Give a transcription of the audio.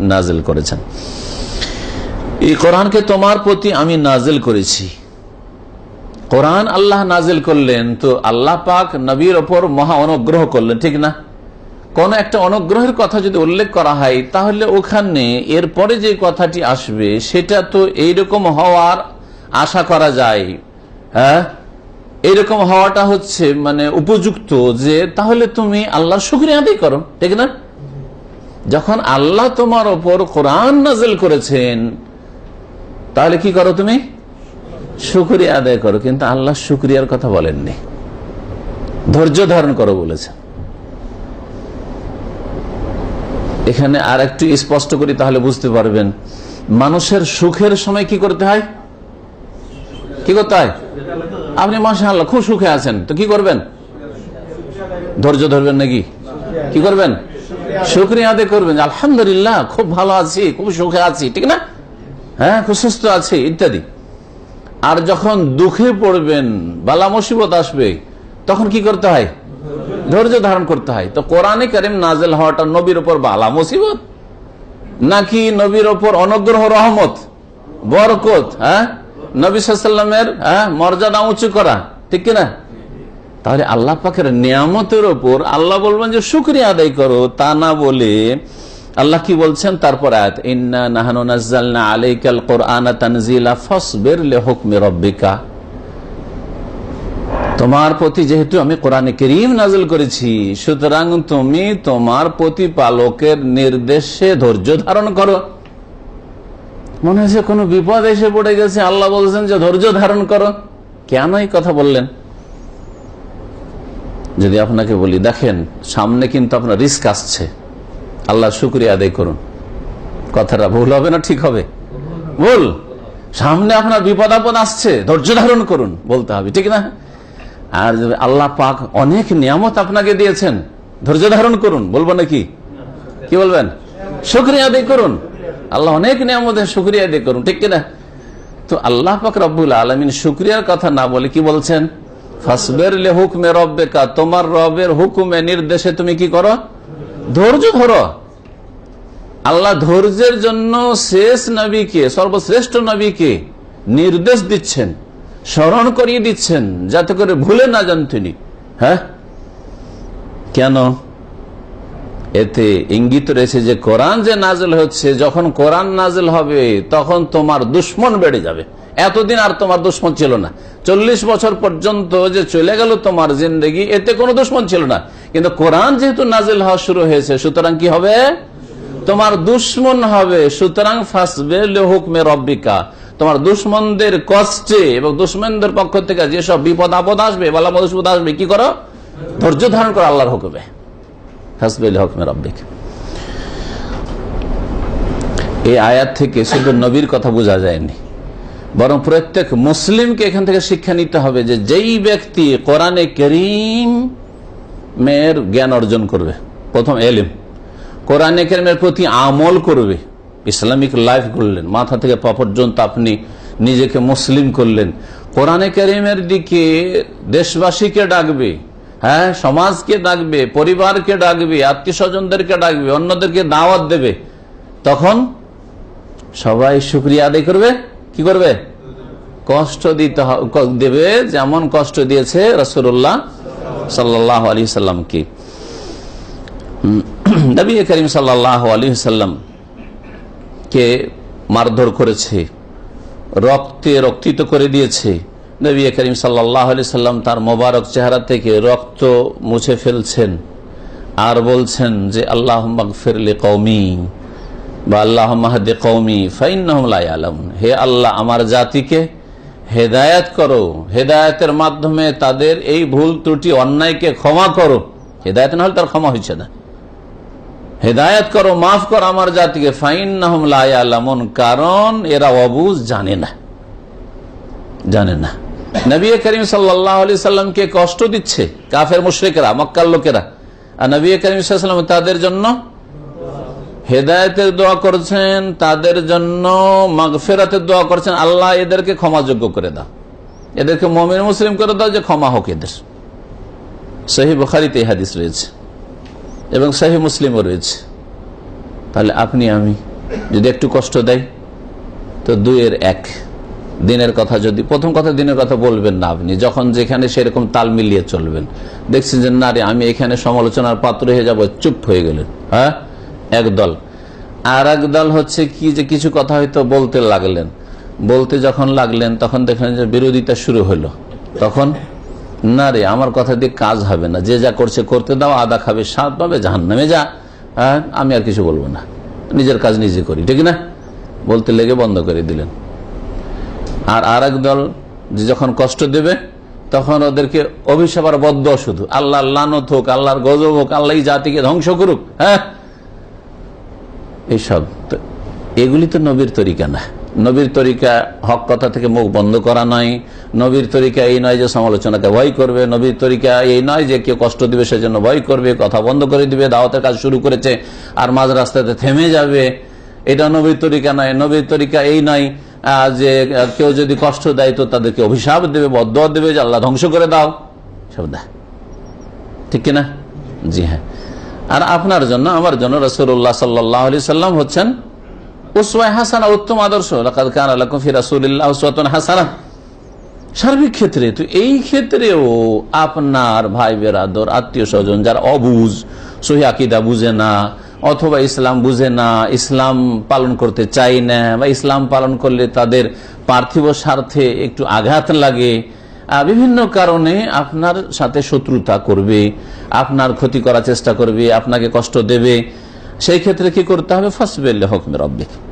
নাজেল করেছেন। এই কোরআনকে তোমার প্রতি আমি নাজেল করেছি। কোরআন আল্লাহ নাজেল করলেন তো আল্লাহ পাক নবীর ওপর মহা অনুগ্রহ করলেন, ঠিক না? কোন একটা অনুগ্রহের কথা যদি উল্লেখ করা হয়, তাহলে ওখানে এরপরে যে কথাটি আসবে, সেটা তো এইরকম হওয়ার আশা করা যায়। হ্যাঁ? এইরকম হওয়াটা হচ্ছে মানে উপযুক্ত যে তাহলে তুমি আল্লাহর শুক্রিয়া আদায় করো, ঠিক না? যখন আল্লাহ তোমার ওপর কোরআন নাজেল করেছেন, তাহলে কি করো তুমি? শুক্রিয়া আদায় করো, কিন্তু আল্লাহ শুক্রিয়ার কথা বলেননি। ধৈর্য ধারণ করো বলেছেন। এখানে আর একটু স্পষ্ট করি, তাহলে বুঝতে পারবেন। মানুষের সুখের সময় কি করতে হয়? কি করতে হয়? আপনি মাসা আল্লাহ খুব সুখে আছেন, তো কি করবেন? ধৈর্য ধরবেন নাকি? কি করবেন? শুক্রিয়া আদায় করবেন। আলহামদুলিল্লাহ, খুব ভালো আছি, খুব সুখে আছি, ঠিক না? হ্যাঁ খুব সুস্থ আছি, ইত্যাদি। আর যখন দুঃখে পড়বেন, বালা মুসিবত আসবে, তখন কি করতে হয়? ধৈর্য ধারণ করতে হয়। তো কোরআনে কারিম নাজেল হওয়াটা নবীর ওপর বালা মুসিবত? নাকি নবীর ওপর অনুগ্রহ, রহমত, বরকত হ্যাঁ? নবী সাল্লামের হ্যাঁ মর্যাদা উঁচু করা, ঠিক কিনা? তাহলে আল্লাহ পাখের নিয়ামতের ওপর আল্লাহ বলবেন যে, শুক্রিয়া আদায় করো। তা না বলে আল্লাহ কি বলছেন? তারপর আলাইকাল তোমার প্রতি যেহেতু আমি কোরআনে করিম নাজিল করেছি, সুতরাং তুমি তোমার প্রতিপালকের নির্দেশে ধৈর্য ধারণ করো। মনে হয়েছে কোনো বিপদ এসে পড়ে গেছে, আল্লাহ বলছেন যে, ধৈর্য ধারণ করো। কেন এই কথা বললেন? যদি আপনাকে বলি, দেখেন, সামনে কিন্তু আপনার রিস্ক আসছে। আল্লাহ শুক্রিয়া আদায় করুন। কথাটা ভুল হবে না ঠিক হবে? ভুল। সামনে আপনার বিপদ আপদ আসছে, ধৈর্য ধারণ করুন, বলতে হবে, ঠিক না? আর আল্লাহ পাক অনেক নিয়ামত আপনাকে দিয়েছেন, ধৈর্য ধারণ করুন, বলব নাকি? কি বলবেন? শুক্রিয়া আদায় করুন। আল্লাহ অনেক নিয়ামতের শুক্রিয়া আদায় করুন, ঠিক কিনা? তো আল্লাহ পাক রব্বুল আলমিন শুক্রিয়ার কথা না বলে কি বলছেন? ফাসবের লে হুকমে রব্বেকা, তোমার রবের হুকুমে নির্দেশে তুমি কি করো? ধৈর্য ধরো। আল্লাহ ধৈর্যের জন্য শেষ নবীকে, সর্বশ্রেষ্ঠ নবীকে নির্দেশ দিচ্ছেন, স্মরণ করিয়ে দিচ্ছেন, যাতে করে ভুলে না যান তিনি। হ্যাঁ? কেন? এতে ইঙ্গিত রয়েছে যে কোরআন যে নাজল হচ্ছে, যখন কোরআন নাজল হবে, তখন তোমার দুশ্মন বেড়ে যাবে। এতদিন আর তোমার দুশ্মন ছিল না। চল্লিশ বছর পর্যন্ত যে চলে গেল তোমার জিন্দগি, এতে কোনো দুশ্মন ছিল না। কিন্তু কোরআন যেহেতু নাজেল হওয়া শুরু হয়েছে, সুতরাং কি হবে? তোমার দুশ্মন হবে। সুতরাং ফাসবে হুকমে রব্বিকা। তোমার দুশ্মনদের কষ্টে এবং দুশ্মনদের পক্ষ থেকে যেসব বিপদ আপদ আসবে, বালা মুসিবত আসবে, কি করো? ধৈর্য ধারণ করো আল্লাহর হুকুমে। ফাসবে হুকমে রব্বিকা। এই আয়াত থেকে শুধু নবীর কথা বোঝা যায়নি। বরং প্রত্যেক মুসলিমকে এখান থেকে শিক্ষা নিতে হবে যে যেই ব্যক্তি কোরআনে করিম মেয়ের জ্ঞান অর্জন করবে, প্রথম এলিম, কোরআনে করিমের প্রতি আমল করবে, ইসলামিক লাইফ করলেন মাথা থেকে পা পর্যন্ত আপনি নিজেকে মুসলিম করলেন, কোরআনে করিমের দিকে দেশবাসীকে ডাকবে হ্যাঁ সমাজকে ডাকবে, পরিবারকে ডাকবে আত্মীয় স্বজনদেরকে ডাকবে, অন্যদেরকে দাওয়াত দেবে, তখন সবাই শুক্রিয়া আদায় করবে। কি করবে? কষ্ট দিতে দেবে, যেমন কষ্ট দিয়েছে রসুল্লাহ সাল্লাহ আলী সাল্লামকে। নবী করিম সাল্লাহ আলী সাল্লাম কে মারধর করেছে, রক্তে রক্তিত করে দিয়েছে। নবী করিম সাল্লাহ আলি সাল্লাম তার মোবারক চেহারা থেকে রক্ত মুছে ফেলছেন আর বলছেন যে আল্লাহ ফেরলে কৌমি বা আল্লাহ মাহাদে কৌমি ফাইন হে আল্লাহ, আমার জাতিকে হেদায়াত করো। হেদায়তের মাধ্যমে তাদের এই ভুল ত্রুটি, অন্যায়কে ক্ষমা করো। হেদায়ত না হলে তার ক্ষমা হয়েছে না। হেদায়ত করো, মাফ করো আমার জাতিকে। ফাইন নাহমন কারণ এরা অবুজ জানে না। জানে না। নবী করিম সাল্লি সাল্লামকে কষ্ট দিচ্ছে? কাফের, মুশ্রিকেরা, মক্কার লোকেরা। আর নবী করিম সাল্লাম তাদের জন্য হেদায়তের দোয়া করছেন, তাদের জন্য মাগফেরাতের দোয়া করছেন, আল্লাহ এদেরকে ক্ষমাযোগ্য করে দাও। এদেরকে মমিন, মুসলিম করে দাও যে ক্ষমা হোক এদের। সহি বুখারিতে হাদিস রয়েছে এবং সহি মুসলিমও রয়েছে। তাহলে আপনি, আমি যদি একটু কষ্ট দেয় তো দুইয়ের এক। দিনের কথা যদি, প্রথম কথা দিনের কথা বলবেন না আপনি, যখন যেখানে সেরকম তাল মিলিয়ে চলবেন। দেখছেন যে, না রে, আমি এখানে সমালোচনার পাত্র হয়ে যাব, চুপ হয়ে গেলেন হ্যাঁ? এক দল। আর দল হচ্ছে কি যে কিছু কথা হয়তো বলতে লাগলেন। বলতে যখন লাগলেন, তখন দেখলেন যে বিরোধিতা শুরু হলো। তখন, না রে, আমার কথা দিয়ে কাজ হবে না। যে যা করছে, করতে দাও, আদা খাবে, স্বাদ পাবে জাহান নামে যা। হ্যাঁ আমি আর কিছু বলব না। নিজের কাজ নিজে করি, ঠিক না? বলতে লেগে বন্ধ করে দিলেন। আর আর দল যে যখন কষ্ট দেবে, তখন ওদেরকে অভিশাপ আর বদ্ধ শুধু আল্লাহ লানত হোক, আল্লাহর গজব হোক, আল্লাহ জাতিকে ধ্বংস করুক। হ্যাঁ এইসব এগুলি তো নবীর তরিকা না। নবীর তরিকা হক কথা থেকে মুখ বন্ধ করা নয়। নবীর তরিকা এই নয় যে সমালোচনাকে ভয় করবে। নবীর তরিকা এই নয় যে কেউ কষ্ট দিবে সেজন্য ভয় করবে, কথা বন্ধ করে দিবে, দাওয়াতের কাজ শুরু করেছে আর মাঝ রাস্তাতে থেমে যাবে। এটা নবীর তরিকা নয়। নবীর তরিকা এই নয় যে কেউ যদি কষ্ট দেয় তো তাদেরকে অভিশাপ দেবে বদ্ধ দেবে যে আল্লাহ ধ্বংস করে দাও। সব ঠিক কিনা? জি হ্যাঁ। আর আপনার জন্য, আমার জন্য রসুল্লাহ সাল্লাহ আলি সাল্লাম হচ্ছেন উসওয়াই হাসানা উত্তম আদর্শ। হাসানা সার্বিক ক্ষেত্রে, তো এই ক্ষেত্রেও আপনার ভাই বেরাদর, আত্মীয় স্বজন যারা অবুজ, সহি বুঝে না, অথবা ইসলাম বুঝে না, ইসলাম পালন করতে চাই না, বা ইসলাম পালন করলে তাদের পার্থিব স্বার্থে একটু আঘাত লাগে বিভিন্ন কারণে আপনার সাথে শত্রুতা করবে, আপনার ক্ষতি করার চেষ্টা করবে, আপনাকে কষ্ট দেবে। সেই ক্ষেত্রে কি করতে হবে? ফার্স্ট ফাসবেল হকমের রব্বিক।